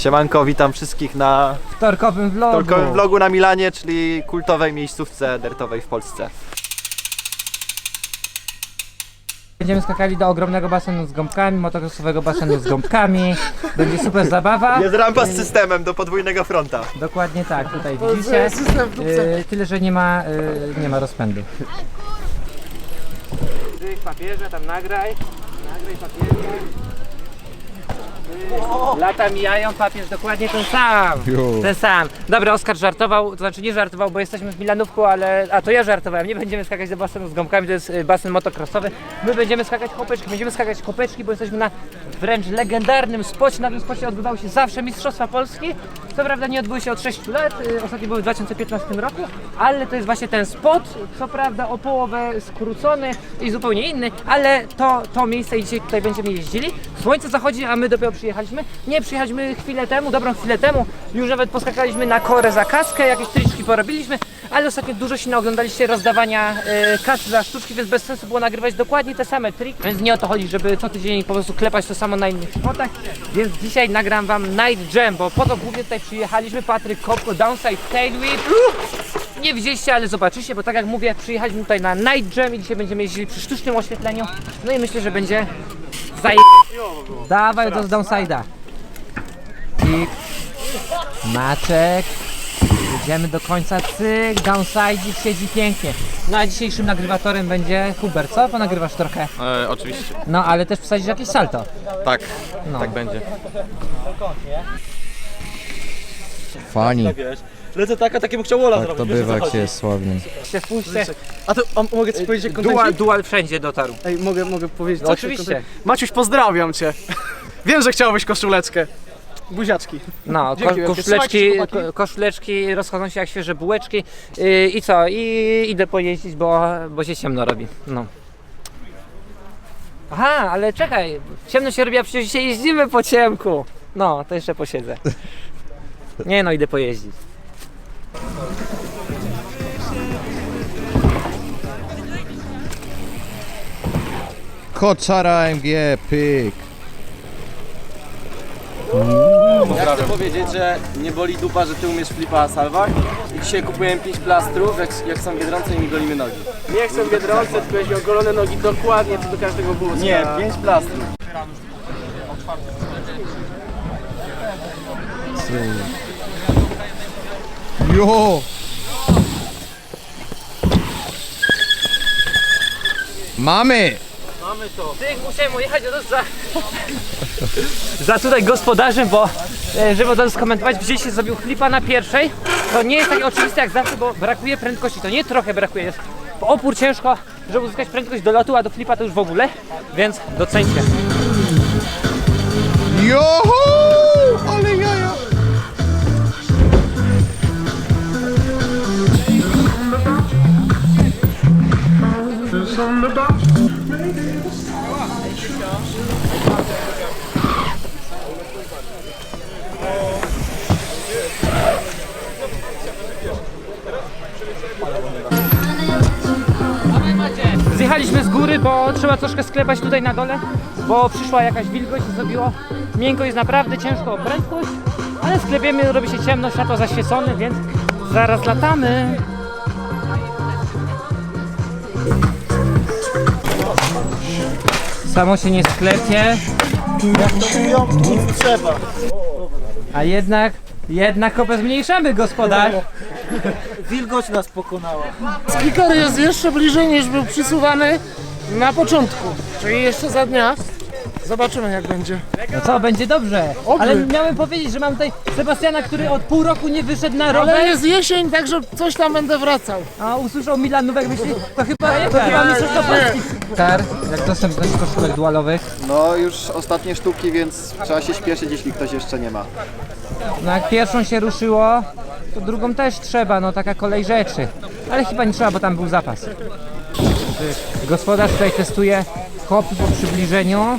Siemanko, witam wszystkich na Torkowym vlogu. torkowym vlogu na Milanie, czyli kultowej miejscówce dertowej w Polsce. Będziemy skakali do ogromnego basenu z gąbkami, motokrosowego basenu z gąbkami. Będzie super zabawa. Jest rampa z systemem do podwójnego fronta. Dokładnie tak, tutaj widzicie. Yy, tyle, że nie ma, yy, nie ma rozpędu. Ty papieże, tam nagraj. Nagraj papieże. Lata mijają, papież dokładnie ten sam. Ten sam. Dobra, Oskar żartował, to znaczy nie żartował, bo jesteśmy w Milanówku, ale. A to ja żartowałem. Nie będziemy skakać do basenu z gąbkami, to jest y, basen motocrossowy. My będziemy skakać kopeczki, będziemy skakać kopeczki, bo jesteśmy na wręcz legendarnym spocie. Na tym spocie odbywały się zawsze Mistrzostwa Polski. Co prawda nie odbyły się od 6 lat, y, ostatnie były w 2015 roku, ale to jest właśnie ten spot, co prawda o połowę skrócony i zupełnie inny, ale to, to miejsce i dzisiaj tutaj będziemy jeździli. Słońce zachodzi, a my dopiero przyjechaliśmy. Nie, przyjechaliśmy chwilę temu, dobrą chwilę temu. Już nawet poskakaliśmy na korę za kaskę, jakieś triczki porobiliśmy, ale ostatnio dużo się naoglądaliście rozdawania e, kas za sztuczki, więc bez sensu było nagrywać dokładnie te same triki. Więc nie o to chodzi, żeby co tydzień po prostu klepać to samo na innych spotach. Więc dzisiaj nagram wam Night Jam, bo po to głównie tutaj przyjechaliśmy. Patryk Kopko, Downside Tail Whip. Nie widzieliście, ale zobaczycie, bo tak jak mówię, przyjechaliśmy tutaj na Night Jam i dzisiaj będziemy jeździli przy sztucznym oświetleniu. No i myślę, że będzie zaje... Dawaj do downside'a. I Maczek. Jedziemy do końca, cyk, downside siedzi pięknie. No a dzisiejszym nagrywatorem będzie Hubert, co? Ponagrywasz trochę. E, oczywiście. No ale też wsadzisz jakieś salto. Tak, No. tak będzie. Fani, Lecę taka, takiego chciał Ola tak zrobić. to wiesz, o co bywa, jak chodzi? się jest. Się spójrzcie, A to a mogę ci powiedzieć jak dual, dual wszędzie dotarł. Ej, mogę, mogę powiedzieć No coś oczywiście. Maciuś, pozdrawiam cię. Wiem, że chciałbyś koszuleczkę. Buziaczki. No, Dzięki ko- wielkie. koszuleczki, Trzymajcie się, chłopaki. koszuleczki rozchodzą się jak świeże bułeczki. Yy, I co? I idę pojeździć, bo, bo się ciemno robi. No. Aha, ale czekaj, ciemno się robi, a przecież dzisiaj jeździmy po ciemku. No, to jeszcze posiedzę. Nie no, idę pojeździć. Koczara MG, pyk. Ja chcę powiedzieć, że nie boli dupa, że ty umiesz flipa salwach i dzisiaj kupiłem 5 plastrów, jak, jak są biedronce i mi golimy nogi. Nie chcę biedronce, tylko jeśli ogolone nogi dokładnie co do każdego było. Nie, 5 plastrów. Jo! Mamy! Ty, musiałem ujechać od za... za tutaj gospodarzem, bo e, żeby to skomentować, gdzieś się zrobił flipa na pierwszej. To nie jest takie oczywiste jak zawsze, bo brakuje prędkości. To nie trochę brakuje, jest opór ciężko, żeby uzyskać prędkość do lotu, a do flipa to już w ogóle, więc doceńcie. Joho! Ale jaja! Zjechaliśmy z góry, bo trzeba troszkę sklepać tutaj na dole, bo przyszła jakaś wilgoć i zrobiło miękko, jest naprawdę ciężko o prędkość, ale sklepiemy, robi się ciemno, światło zaświecone, więc zaraz latamy. Samo się nie sklepie. A jednak, jednak zmniejszamy gospodarz. Wilgoć nas pokonała. Speaker jest jeszcze bliżej niż był przysuwany na początku, czyli jeszcze za dnia. Zobaczymy jak będzie. No co, będzie dobrze. Oby. Ale miałem powiedzieć, że mam tutaj Sebastiana, który od pół roku nie wyszedł na rower. Ale jest jesień, także coś tam będę wracał. A usłyszał Milanówek, myśli, to chyba, to chyba mistrzostwo Polski. Kar, jak dostępność koszulek dualowych. No już ostatnie sztuki, więc trzeba się śpieszyć, jeśli ktoś jeszcze nie ma. No jak pierwszą się ruszyło, to drugą też trzeba, no taka kolej rzeczy. Ale chyba nie trzeba, bo tam był zapas. Gospodarz tutaj testuje hopy po przybliżeniu.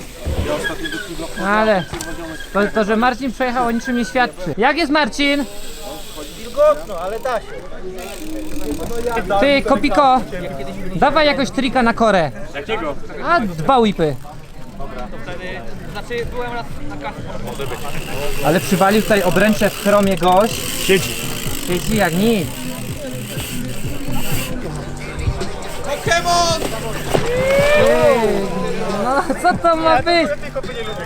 Ale to, to, że Marcin przejechał o niczym nie świadczy. Jak jest Marcin? Wilgotno, ale da się. Ty, Kopiko, dawaj jakoś trika na korę. Jakiego? A, dwa whipy. Znaczy byłem raz na kasę. Ale przywalił tutaj obręcze w chromie gość. Siedzi. Siedzi jak nic. No co to ma być?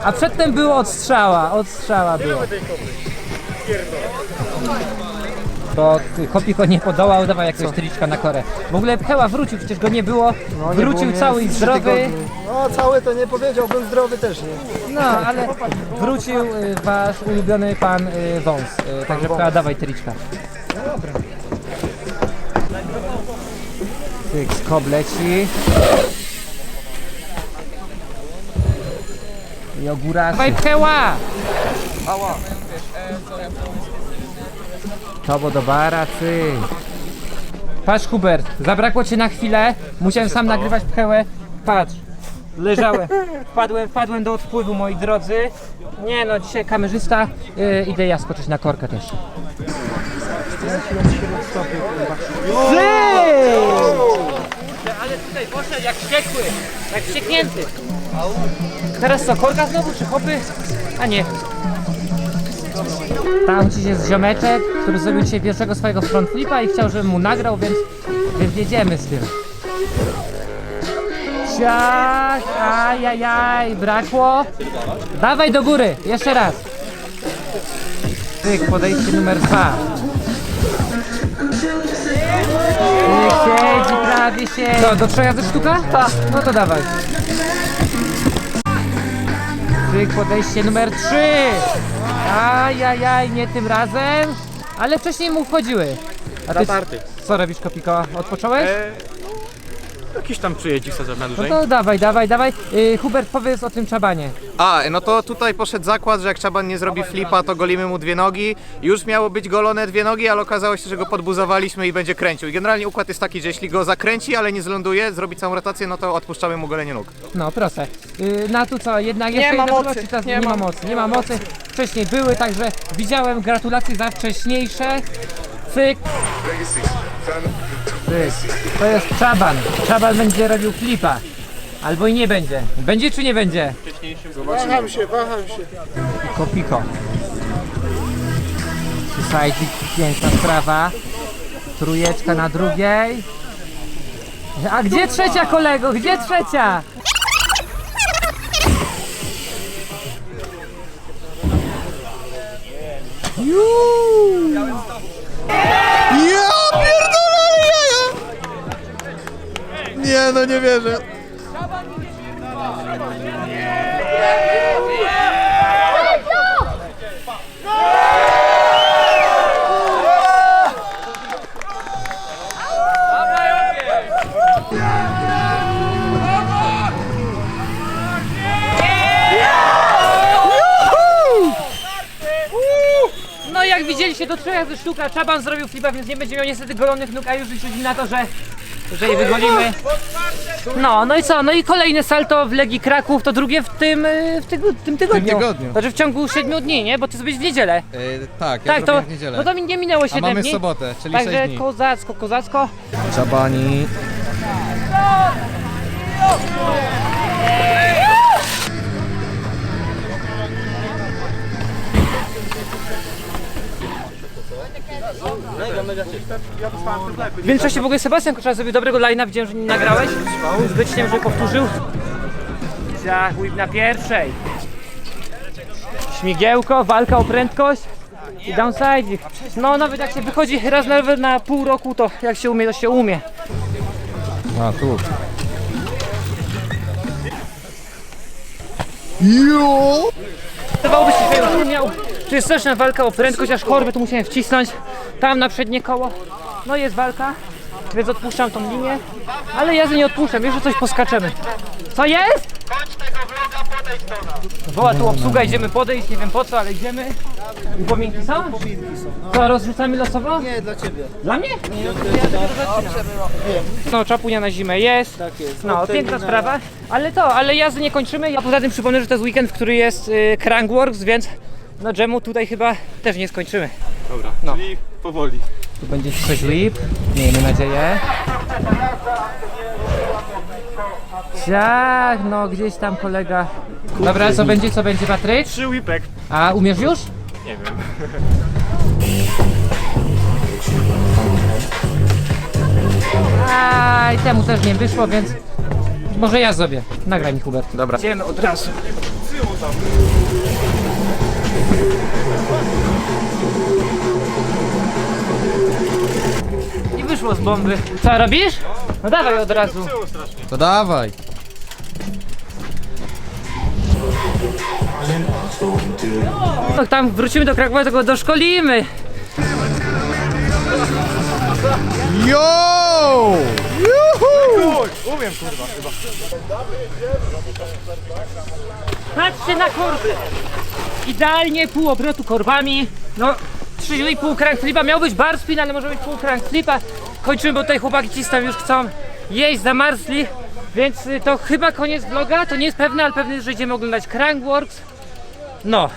A przedtem było odstrzała, odstrzała było. Ty, Kopiko nie podołał, dawaj jakiegoś triczka na korę. W ogóle Pcheła wrócił, przecież go nie było. wrócił cały i zdrowy. No cały to nie powiedział, był zdrowy też, nie? No, ale wrócił y, wasz ulubiony pan y, wąs. Y, także Pcheła, dawaj triczka. Dobra. Tyk, skob leci. I ogóra. Dawaj Pcheła! To do bara, ty. Patrz Hubert, zabrakło cię na chwilę, musiałem sam nagrywać pchełę. Patrz, leżałem, wpadłem, wpadłem do odpływu moi drodzy. Nie no, dzisiaj kamerzysta, yy, idę ja skoczyć na korkę też. Ty! Ale tutaj poszedł jak wściekły, jak wścieknięty. Teraz co, korka znowu czy hopy? A nie, tam gdzieś jest ziomeczek, który zrobił dzisiaj pierwszego swojego front flipa i chciał, żebym mu nagrał, więc, więc jedziemy z tym. Ciach, ajajaj, brakło. Dawaj do góry, jeszcze raz. Tyk, podejście numer dwa. Tyk, siedzi, prawie siedzi. Co, do trzech razy sztuka? Tak. No to dawaj. Tyk, podejście numer 3. Ajajaj, nie tym razem. Ale wcześniej mu wchodziły. A ty Zatarty. co robisz, Kopiko? Odpocząłeś? Jakiś tam przyjedzie chce na No dłużej. to dawaj, dawaj, dawaj. Yy, Hubert, powiedz o tym czabanie. A, no to tutaj poszedł zakład, że jak Czaban nie zrobi flipa, to golimy mu dwie nogi. Już miało być golone dwie nogi, ale okazało się, że go podbuzowaliśmy i będzie kręcił. I generalnie układ jest taki, że jeśli go zakręci, ale nie zląduje, zrobi całą rotację, no to odpuszczamy mu golenie nóg. No proszę. Yy, na tu co, jednak jeszcze ma jedno mocy, było, czy teraz nie nie, ma ma. mocy. Nie ma mocy. Wcześniej były, także widziałem gratulacje za wcześniejsze. Cyk. Cyk. To jest czaban. Czaban będzie robił flipa. Albo i nie będzie. Będzie czy nie będzie? Waham się, waham się. Piko, piko. Słuchajcie, piękna sprawa. Trójeczka na drugiej. A gdzie trzecia kolego? Gdzie trzecia? Ja pierdolę Nie no, nie wierzę. No jak widzieliście, do trzech razy sztuka. Czaban zrobił flipa, więc nie będzie miał niestety golonych nóg, a już liczyli na to, że, że je wygolimy. No, no i co? No i kolejne salto w Legii Kraków, to drugie w tym, y, w tym tygodniu. tygodniu. Znaczy w ciągu siedmiu dni, nie? Bo ty zrobiłeś w niedzielę. Yy, tak, ja tak, to, w niedzielę. no to mi nie minęło A 7 mamy dni. sobotę, czyli Także 6 dni. kozacko, kozacko. Czabani. W większości w ogóle Sebastian Koczar zrobił dobrego line'a, widziałem, że nie nagrałeś. Więc wyciąłem, że powtórzył. Whip na pierwszej. Śmigiełko, walka o prędkość i downside. No nawet jak się wychodzi raz nawet na pół roku, to jak się umie, to się umie. A, tu. Jo! Wydawałoby się, że już umiał. Tu jest straszna walka o prędkość, aż chorby tu musiałem wcisnąć. Tam na przednie koło. No jest walka, więc odpuszczam tą linię. Ale ja nie odpuszczam, jeszcze coś poskaczemy. Co jest? Woła tu obsługa, idziemy podejść, nie wiem po co, ale idziemy. Upominki są? Co, rozrzucamy losowo? Nie, dla ciebie. Dla mnie? No, czapunia na zimę jest. Tak jest. No, piękna sprawa. Ale to, ale jazdy nie kończymy. A poza tym przypomnę, że to jest weekend, w który jest y, Crankworks, więc no dżemu tutaj chyba też nie skończymy. Dobra, No. czyli powoli. Tu będzie coś whip, miejmy nadzieję. Ciach, no gdzieś tam kolega Dobra, co będzie, co będzie Patryk? Trzy whipek. A umiesz już? Nie wiem. A i temu też nie wyszło, więc może ja zrobię. Nagraj mi Hubert. Dobra. Idziemy od razu. I wyszło z bomby. Co robisz? No dawaj od razu. To dawaj. No, tam wrócimy do Krakowa, to go doszkolimy. Yo! Patrzcie na korby! Idealnie pół obrotu korbami. No, 3,5 crank flipa. Miał być bar spin, ale może być pół crank flipa. Kończymy, bo tutaj chłopaki ci tam już chcą jeść, zamarzli. Więc y, to chyba koniec vloga. To nie jest pewne, ale pewne jest, że idziemy oglądać Crankworks. No.